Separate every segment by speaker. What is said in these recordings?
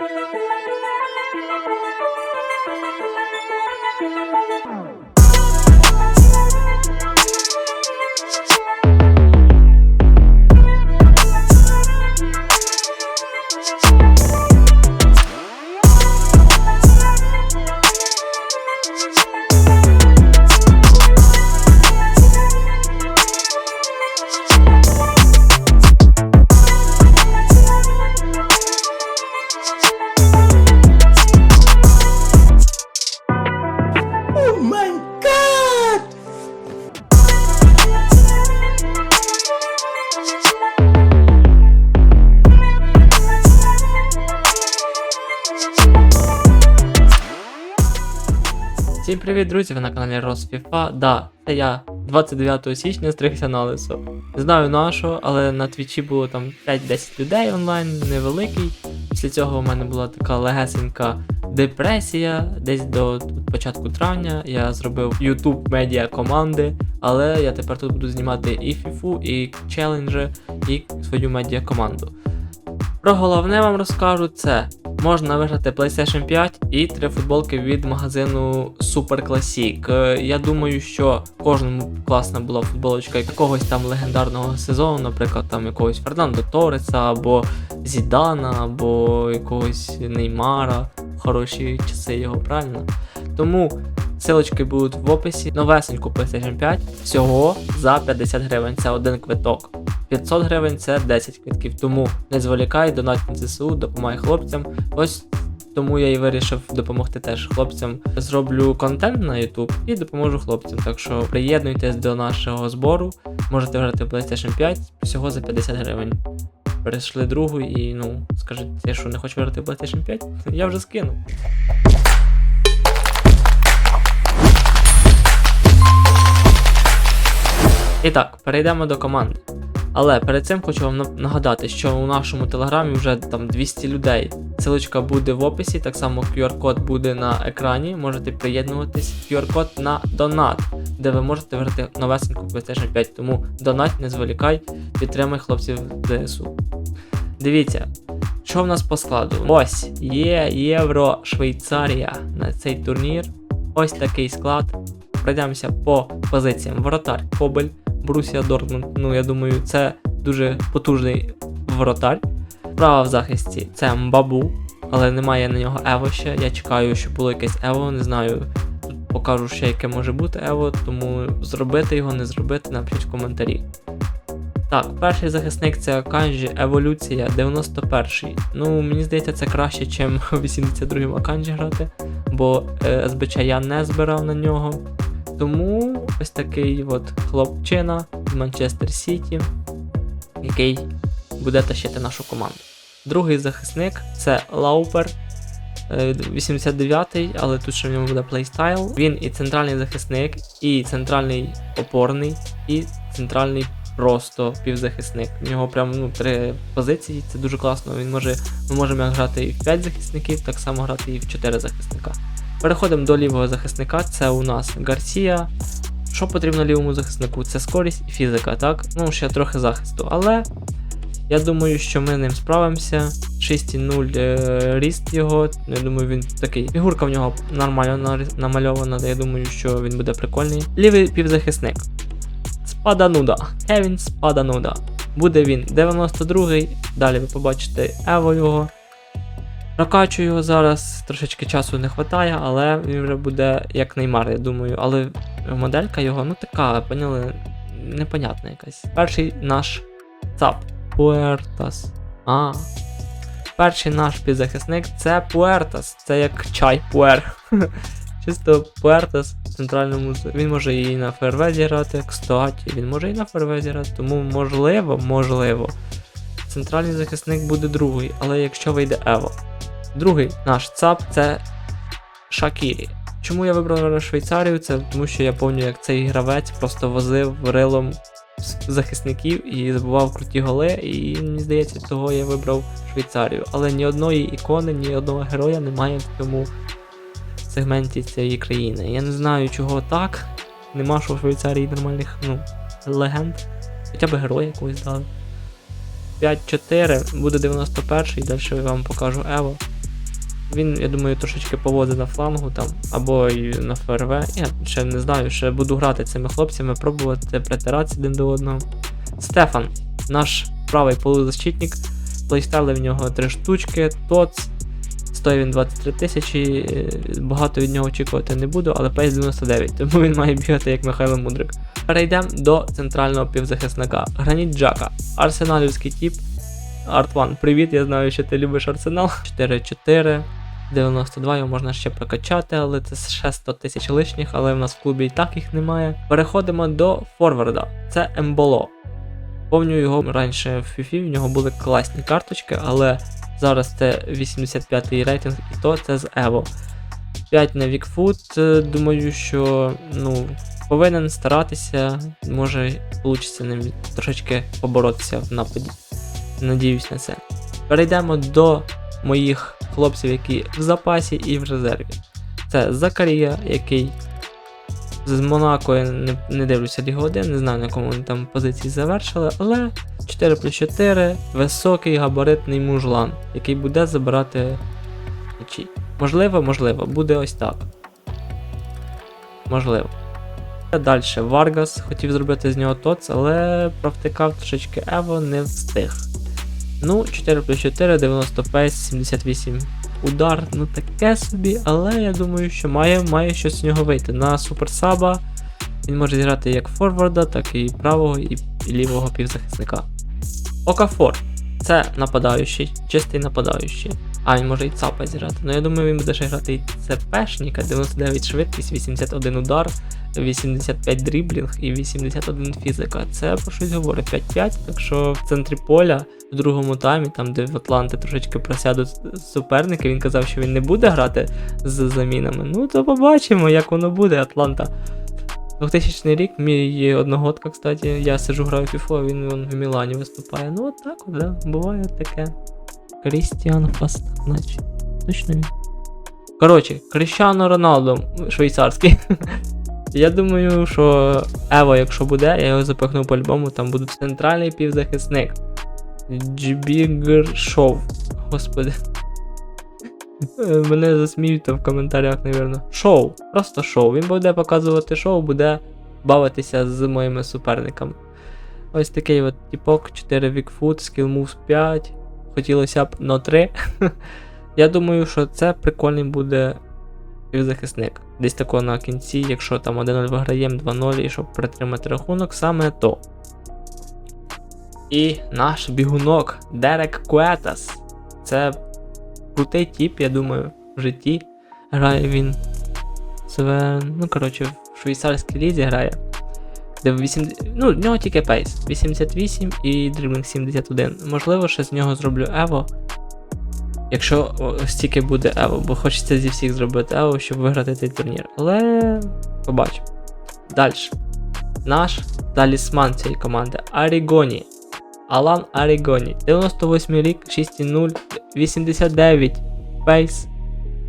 Speaker 1: Thank you. Всім привіт, друзі! Ви на каналі RosFIFA. Да, це я 29 січня стригся на лисо. Не знаю нашого, але на твічі було там 5-10 людей онлайн, невеликий. Після цього у мене була така легесенька депресія. Десь до початку травня я зробив YouTube медіа команди, але я тепер тут буду знімати і FIFA, і челенджі, і свою медіа команду. Про головне вам розкажу це. Можна виграти PlayStation 5 і три футболки від магазину Super Classic. Е, Я думаю, що кожному класна була футболочка якогось там легендарного сезону, наприклад, там якогось Фернандо Торреса, або Зідана, або якогось Неймара. Хороші часи його, правильно? Тому Силочки будуть в описі. Новесеньку PlayStation 5 всього за 50 гривень. Це один квиток. 500 гривень це 10 квитків. Тому не зволікай, донать на ЗСУ, допомагай хлопцям. Ось тому я і вирішив допомогти теж хлопцям. Зроблю контент на YouTube і допоможу хлопцям. Так що приєднуйтесь до нашого збору. Можете грати PlayStation 5 всього за 50 гривень. Перейшли другу і ну, скажіть, я що не хочу грати PlayStation 5? Я вже скину. І так, перейдемо до команди. Але перед цим хочу вам нагадати, що у нашому телеграмі вже там 200 людей. Силочка буде в описі, так само QR-код буде на екрані. Можете приєднуватись. QR-код на донат, де ви можете виграти новесеньку PlayStation 5. Тому донат, не зволікай, підтримай хлопців ЗСУ. Дивіться, що в нас по складу? Ось є Євро Швейцарія на цей турнір. Ось такий склад. Пройдемося по позиціям. Воротар Кобель, Брусія Дортмунд. Ну, я думаю, це дуже потужний воротар. Справа в захисті це Мбабу, але немає на нього Ево ще. Я чекаю, щоб було якесь Ево, не знаю. Тут покажу ще, яке може бути Ево, тому зробити його, не зробити, напишіть в коментарі. Так, перший захисник це Аканджі Еволюція 91-й. Ну, мені здається, це краще, ніж в 82-му Аканджі грати, бо е, СБЧ я не збирав на нього. Тому ось такий от хлопчина з Манчестер Сіті, який буде тащити нашу команду. Другий захисник це Лаупер. е, 89-й, але тут ще в ньому буде плейстайл. Він і центральний захисник, і центральний опорний, і центральний просто півзахисник. У нього прям ну, три позиції, це дуже класно. Він може, ми можемо грати і в 5 захисників, так само грати і в 4 захисника. Переходимо до лівого захисника. Це у нас Гарсія. Що потрібно лівому захиснику? Це скорість і фізика, так? Ну, ще трохи захисту. Але я думаю, що ми ним справимося. 6,0 е, ріст його. Я думаю, він такий. Фігурка в нього нормально намальована. Я думаю, що він буде прикольний. Лівий півзахисник. Спадануда. Кевін Спадануда. Буде він 92-й. Далі ви побачите Ево його. Прокачую його зараз, трошечки часу не вистачає, але він вже буде як Неймар, я думаю. Але моделька його, ну така, поняли, непонятна якась. Перший наш ЦАП. Пуертас. А. Перший наш підзахисник це Пуертас. Це як чай Пуер. Чисто Пуертас в центральному. Він може і на ФРВ зіграти. Кстати, він може і на ФРВ зіграти. Тому можливо, можливо. Центральний захисник буде другий, але якщо вийде Ево. Другий наш ЦАП це Шакірі. Чому я вибрав Швейцарію? Це тому що я пам'ятаю, як цей гравець просто возив рилом захисників і забував круті голи, і мені здається, того я вибрав Швейцарію. Але ні одної ікони, ні одного героя немає в цьому сегменті цієї країни. Я не знаю, чого так. Нема що в Швейцарії нормальних ну, легенд. Хоча б героя якогось дали. 5-4, буде 91 і далі я вам покажу Ево. Він, я думаю, трошечки поводить на флангу там, або і на ФРВ. Я ще не знаю, ще буду грати цими хлопцями, пробувати притиратися один до одного. Стефан, наш правий полузащитник, плейстайли в нього 3 штучки, ТОЦ. Стоїть він 23 тисячі, е, багато від нього очікувати не буду, але пейс 99, тому він має бігати як Михайло Мудрик. Перейдемо до центрального півзахисника. Граніт Джака, арсеналівський тип. Артван, привіт, я знаю, що ти любиш арсенал. 4-4. 92 його можна ще прокачати, але це ще 100 тисяч лишніх, але в нас в клубі і так їх немає. Переходимо до форварда. Це Емболо. Помню його раніше в FIFA, в нього були класні карточки, але зараз це 85-й рейтинг, і то це з Evo. 5 на Вікфут. е, Думаю, що ну, повинен старатися, може вийде ним трошечки поборотися в нападі. Надіюсь на це. Перейдемо до моїх хлопців, які в запасі і в резерві. Це Закарія, який з Монако я не, не дивлюся Лігу 1, не знаю на якому вони там позиції завершили, але 4 плюс 4 високий габаритний мужлан, який буде забирати м'ячі. Можливо, можливо, буде ось так. Можливо. Далі Варгас хотів зробити з нього тоц, але провтикав трошечки Ево, не встиг. Ну, 4 плюс 4, 90 пейс, 78 удар, ну таке собі, але я думаю, що має, має щось з нього вийти. На суперсаба він може зіграти як форварда, так і правого і лівого півзахисника. Окафор це нападаючий, чистий нападаючий. А, він може і ЦАПа зіграти. Ну я думаю, він буде ще грати і ЦПшника, 99 швидкість, 81 удар, 85 дріблінг і 81 фізика. Це про щось говорить 5-5, так що в центрі поля в другому таймі, там де в Атланти трошечки просядуть суперники, він казав, що він не буде грати з замінами. Ну то побачимо, як воно буде, Атланта. 2000 рік, мій одногодка, кстати, я сижу граю в а він в Мілані виступає. Ну от так, от, да, буває таке. Крістіан Фаст, значить. Точно він. Коротше, Кріщано Роналдо швейцарський. Я думаю, що Ево, якщо буде, я його запихну по-любому, там буде центральний півзахисник. Джбігершов. Господи. Мене засміють там в коментарях, навірно. Шоу. Просто шоу. Він буде показувати шоу, буде бавитися з моїми суперниками. Ось такий от типок, 4 Вікфут, Skill Moves 5. Хотілося б но 3. Я думаю, що це прикольний буде півзахисник. Десь тако на кінці, якщо там 1-0 виграємо, 2-0, і щоб притримати рахунок, саме то. І наш бігунок Дерек Куетас. Це крутий тип, я думаю, в житті. Грає він. Це, ну, коротше, в швейцарській лізі грає. Де 8, ну, в нього тільки пейс 88 і дриблінг 71. Можливо, ще з нього зроблю Ево. Якщо стільки буде Ево, бо хочеться зі всіх зробити Ево, щоб виграти цей турнір. Але побачимо. Далі. Наш талісман цієї команди Арігоні. Алан Арігоні. 98 рік, 6,0, 89 пейс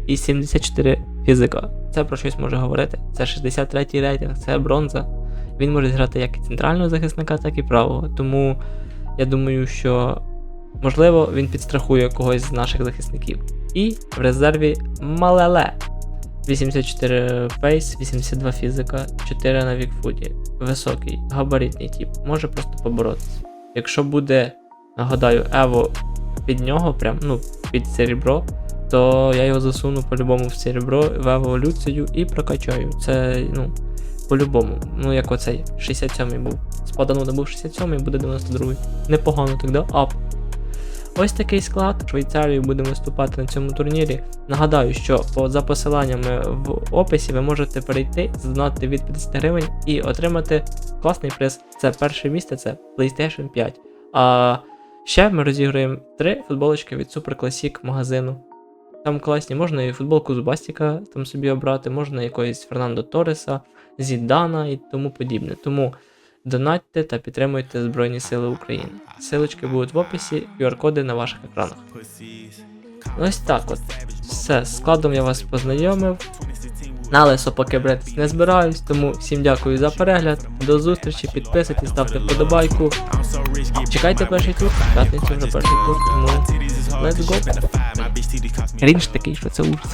Speaker 1: і 74 фізика. Це про щось може говорити. Це 63 й рейтинг, це бронза. Він може зіграти як і центрального захисника, так і правого. Тому я думаю, що можливо він підстрахує когось з наших захисників. І в резерві Малеле. 84 пейс, 82 фізика, 4 на вікфуті. Високий, габаритний тип, може просто поборотися. Якщо буде, нагадаю, Ево під нього, прям, ну, під серебро, то я його засуну по-любому в серебро, в еволюцію і прокачаю. Це, ну, по-любому. Ну, як оцей 67-й був. Спадану був 67-й, буде 92-й. Непогано да? Ап. Ось такий склад. В Швейцарії будемо виступати на цьому турнірі. Нагадаю, що за посиланнями в описі ви можете перейти, задонати від 50 гривень і отримати класний приз. Це перше місце, це PlayStation 5. А ще ми розіграємо три футболочки від Super Classic магазину. Там класні, можна і футболку з Бастіка там собі обрати, можна якоїсь Фернандо Торреса, Зідана і тому подібне. Тому донатьте та підтримуйте Збройні Сили України. Силочки будуть в описі, QR-коди на ваших екранах. Ось так от. Все, з складом я вас познайомив. На лесо поки бретись не збираюсь, тому всім дякую за перегляд. До зустрічі, підписуйтесь, ставте вподобайку. Чекайте перший тур, п'ятницю вже перший тур, тому let's go. Крінж такий, що це ужас.